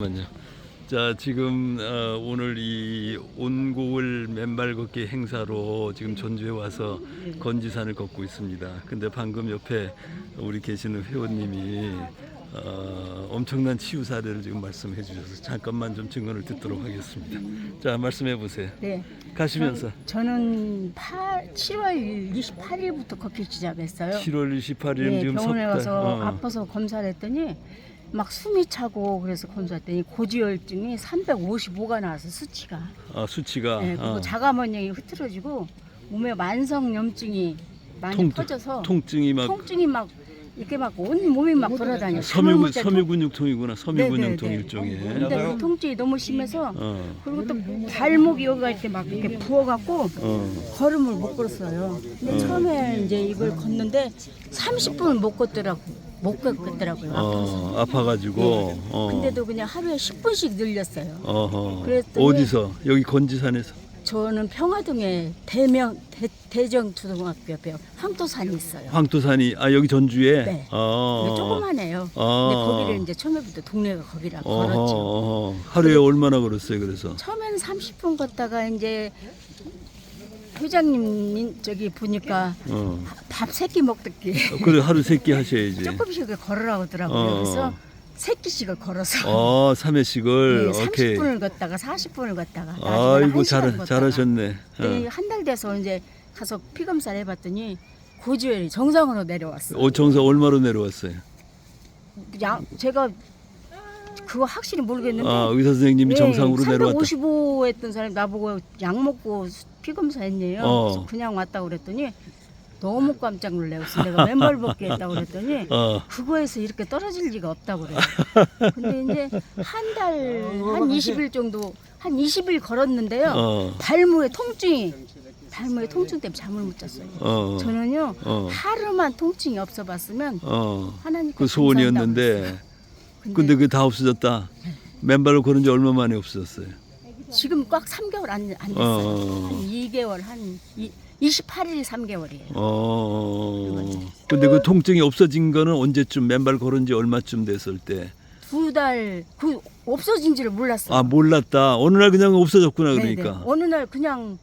잠깐만요. 자 지금 어, 오늘 이 온고을 맨발 걷기 행사로 지금 전주에 와서 건지산을 걷고 있습니다. 근데 방금 옆에 우리 계시는 회원님이 어, 엄청난 치유 사례를 지금 말씀해 주셔서 잠깐만 좀 증언을 듣도록 하겠습니다. 자 말씀해 보세요. 네. 가시면서 저는 8, 7월 28일부터 걷기 시작했어요. 7월 28일 네, 지금 병원에 석 달, 가서 어. 아파서 검사를 했더니 막 숨이 차고 그래서 검사했더니 고지혈증이 355가 나와서 수치가. 아, 수치가 네, 그리고 어, 자가면역이 흐트러지고 몸에 만성 염증이 많이 통- 퍼져서 통증이 막 통증 이 막 이렇게 막 온 몸이 막 돌아다녀. 섬유 잠을 못 섬유근육통이구나. 섬유근육통 네, 네, 네. 일종의. 근데 그 통증이 너무 심해서 어, 그리고 또 발목이 여기가 이렇게 막 이렇게 부어갖고 어. 걸음을 못 걸었어요. 근데 처음에 이제 이걸 걷는데 30분을 못 걷더라고. 못 걷더라고요. 어, 아파가지고. 어. 근데도 그냥 하루에 10분씩 늘렸어요. 어허. 그랬더니- 어디서? 여기 건지산에서. 저는 평화동에 대명 대, 대정초등학교 옆에 황토산이 있어요. 황토산이 아 여기 전주에. 네. 어. 근데 조그만해요. 어. 근데 거기를 이제 처음에부터 동네가 거기라 어허, 걸었죠. 어허. 하루에 얼마나 걸었어요? 그래서. 처음에는 30분 걷다가 이제 회장님 저기 보니까 어. 밥 세끼 먹듯이 그래 하루 세 끼 하셔야지. 조금씩을 걸으라고 하더라고요. 어. 그래서 세 끼씩을 걸어서 어, 3회씩을. 네, 오케이. 30분을 걷다가 40분을 걷다가 아이고 잘 잘하셨네. 어. 한달 돼서 이제 가서 피 검사를 해봤더니 고지혈이 정상으로 내려왔어. 어, 정상 얼마로 내려왔어요? 야, 제가 그거 확실히 모르겠는데 아, 의사 선생님이 정상으로 내려왔다. 355 했던 사람이 나보고 약 먹고 피 검사 했네요. 어. 그래서 그냥 왔다고 그랬더니 너무 깜짝 놀래서 내가 맨발 벗기 했다고 그랬더니 어. 그거에서 이렇게 떨어질 리가 없다고 그래요. 근데 이제 한 달, 한 20일 정도, 한 20일 걸었는데요. 어. 발목에 통증이, 발목에 통증 때문에 잠을 못 잤어요. 어. 저는요, 어. 하루만 통증이 없어 봤으면 어. 하나님 그 소원이었는데 근데, 그게 다 없어졌다. 맨발로 걸은 지 얼마 만에 없어졌어요. 지금 꽉 3개월 안, 안 됐어요. 어. 한 2개월, 한 이, 28일이 3개월이에요. 어. 근데 그 통증이 없어진 거는 언제쯤 맨발 걸은 지 얼마쯤 됐을 때? 두 달, 그 없어진 지를 몰랐어요. 아, 몰랐다. 어느 날 그냥 없어졌구나 네네. 그러니까. 어느 날 그냥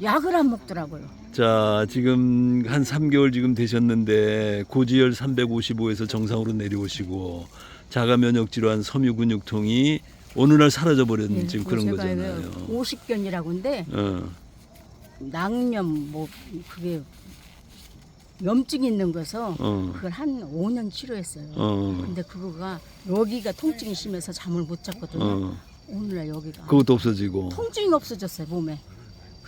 약을 안 먹더라고요. 자, 지금 한 3개월 지금 되셨는데 고지혈 355에서 정상으로 내려오시고 자가 면역 질환 섬유근육통이 어느 날 사라져 버린 네, 지금 뭐 그런 거잖아요. 이거 50견이라고인데 어. 낭염 뭐 그게 염증 있는 거서 어. 그걸 한 5년 치료했어요. 어. 근데 그거가 여기가 통증이 심해서 잠을 못 잤거든요. 어. 오늘날 여기가 그것도 없어지고. 통증이 없어졌어요 몸에.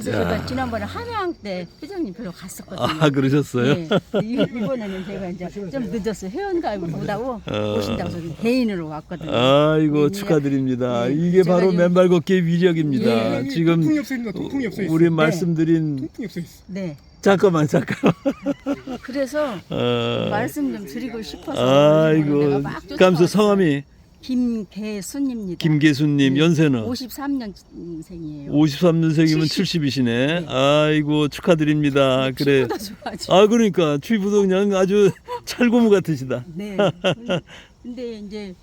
그래서 야. 제가 지난번에 한양 때 회장님 별로 갔었거든요. 아, 그러셨어요? 네. 이- 이번에는 제가 이제 좀 늦었어요. 회원가입을 못하고 어. 오신다고 해서 개인으로 왔거든요. 아이고 네. 축하드립니다. 네. 이게 제가 바로 맨발 걷기의 위력입니다. 예, 지금 통풍이 없어 있는 통풍이 없어 있어. 우리 말씀드린 통풍이 없어 있어. 네. 잠깐만 잠깐만. 그래서 어. 말씀 좀 드리고 싶어서 내가 아이고 막 쫓아왔어요. 감수 성함이 김계순입니다. 김계수님 네. 연세는 53년생이에요. 53년생이면 70. 70이시네. 아이고 축하드립니다. 그래. 피부가 좋아지고. 아 그러니까 취부도 그냥 아주 찰고무 같으시다. 네. 근데 이제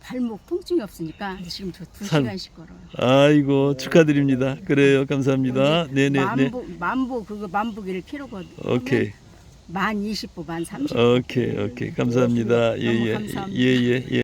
발목 통증이 없으니까 지금 저두 살- 시간씩 걸어요. 아이고 축하드립니다. 그래요 감사합니다. 네네네. 만보 만보 그거 만보기를 키로거 오케이 만 20보 만 30보. 오케이 오케이 감사합니다. 너무 예예 감사합니다. 예예 예.